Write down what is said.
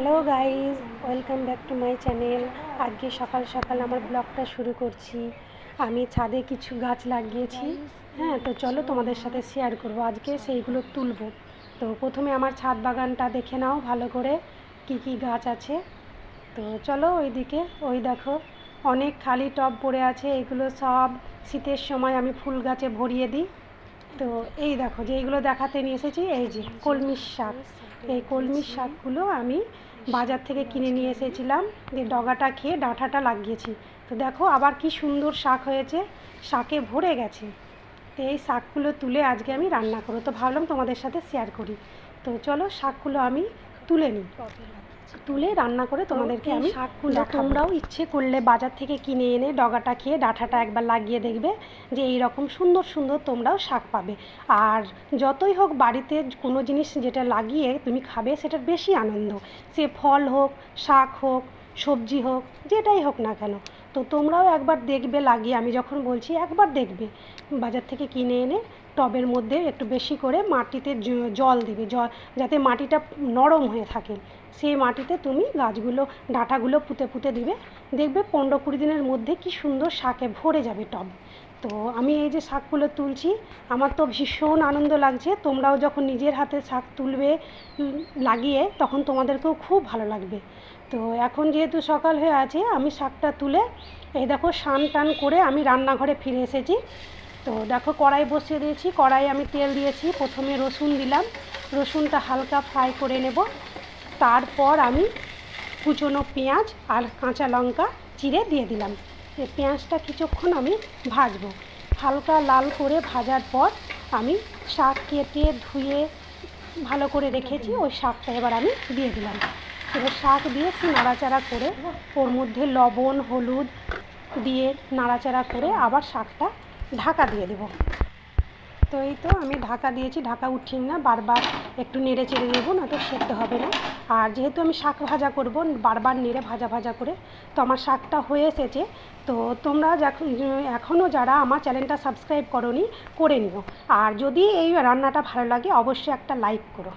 Hello guys welcome back to my channel আজকে সকাল সকাল আমার ব্লগটা শুরু করছি। আমি ছাদে কিছু গাছ লাগিয়েছি। হ্যাঁ তো চলো তোমাদের সাথে শেয়ার করব। আজকে সেইগুলো তুলবো। তো প্রথমে আমার ছাদ বাগানটা দেখে নাও ভালো করে, কি কি গাছ আছে। তো চলো ওইদিকে, ওই দেখো, অনেক খালি টব পড়ে আছে। এগুলো সব শীতের সময় আমি ফুল গাছে ভরিয়ে দিই। তো এই দেখো যে এইগুলো দেখাতে নিয়ে এসেছি, এই যে কলমির শাক। এই কলমির শাকগুলো আমি বাজার থেকে কিনে নিয়ে এসেছিলাম দিয়ে ডগাটা খেয়ে ডাঁটাটা লাগিয়েছি। তো দেখো আবার কি সুন্দর শাক হয়েছে, শাকে ভরে গেছে। তো এই শাকগুলো তুলে আজকে আমি রান্না করব। তো ভাবলাম তোমাদের সাথে শেয়ার করি। তো চলো শাকগুলো আমি তুলে নিই। তুলে রান্না করে তোমাদেরকে আমি শাকগুলো তোমরাও ইচ্ছে করলে বাজার থেকে কিনে এনে ডগাটা খেয়ে ডাঁটাটা একবার লাগিয়ে দেখবে যে এই রকম সুন্দর সুন্দর তোমরাও শাক পাবে। আর যতই হোক বাড়িতে কোনো জিনিস যেটা লাগিয়ে তুমি খাবে সেটার বেশি আনন্দ। সে ফল হোক শাক হোক সবজি হোক যেটাই হোক না কেন। তো তোমরাও একবার দেখবে লাগিয়ে। আমি যখন বলছি একবার দেখবে, বাজার থেকে কিনে এনে টবের মধ্যে একটু বেশি করে মাটিতে জল দেবে জল যাতে মাটিটা নরম হয়ে থাকে। সেই মাটিতে তুমি গাছগুলো, ডাঁটাগুলো পুঁতে পুঁতে দিবে। দেখবে পনেরো কুড়ি দিনের মধ্যে কি সুন্দর শাকে ভরে যাবে টব। তো আমি এই যে শাকগুলো তুলছি, আমার তো ভীষণ আনন্দ লাগছে। তোমরাও যখন নিজের হাতে শাক তুলবে লাগিয়ে, তখন তোমাদেরকেও খুব ভালো লাগবে। তো এখন যেহেতু সকাল হয়ে আছে, আমি শাকটা তুলে এই দেখো স্নান টান করে আমি রান্নাঘরে ফিরে এসেছি। তো দেখো কড়াই বসিয়ে দিয়েছি কড়াই আমি তেল দিয়েছি। প্রথমে রসুন দিলাম, রসুনটা হালকা ফ্রাই করে নেব। তারপর আমি কুচনো পেঁয়াজ আর কাঁচা লঙ্কা চিড়ে দিয়ে দিলাম। পেঁয়াজটা কিছুক্ষণ আমি ভাজবো। হালকা লাল করে ভাজার পর আমি শাক কেটে ধুয়ে ভালো করে রেখেছি, ওই শাকটা এবার আমি দিয়ে দিলাম। এবার শাক দিয়ে একটু নাড়াচাড়া করে ওর মধ্যে লবণ, হলুদ দিয়ে নাড়াচাড়া করে আবার শাকটা ঢাকা দিয়ে দেবো। তো এই তো আমি ঢাকা দিয়েছি, ঢাকা উঠিয়ে না, বারবার একটু নেড়ে চেড়ে নেব, না তো সেদ্ধ হবে না। আর যেহেতু আমি শাক ভাজা করব, বারবার নেড়ে ভাজা ভাজা করে, তো আমার শাকটা হয়ে এসেছে। তো তোমরা এখনও যারা আমার চ্যানেলটা সাবস্ক্রাইব করনি, করে নিও। আর যদি এই রান্নাটা ভালো লাগে, অবশ্যই একটা লাইক করো।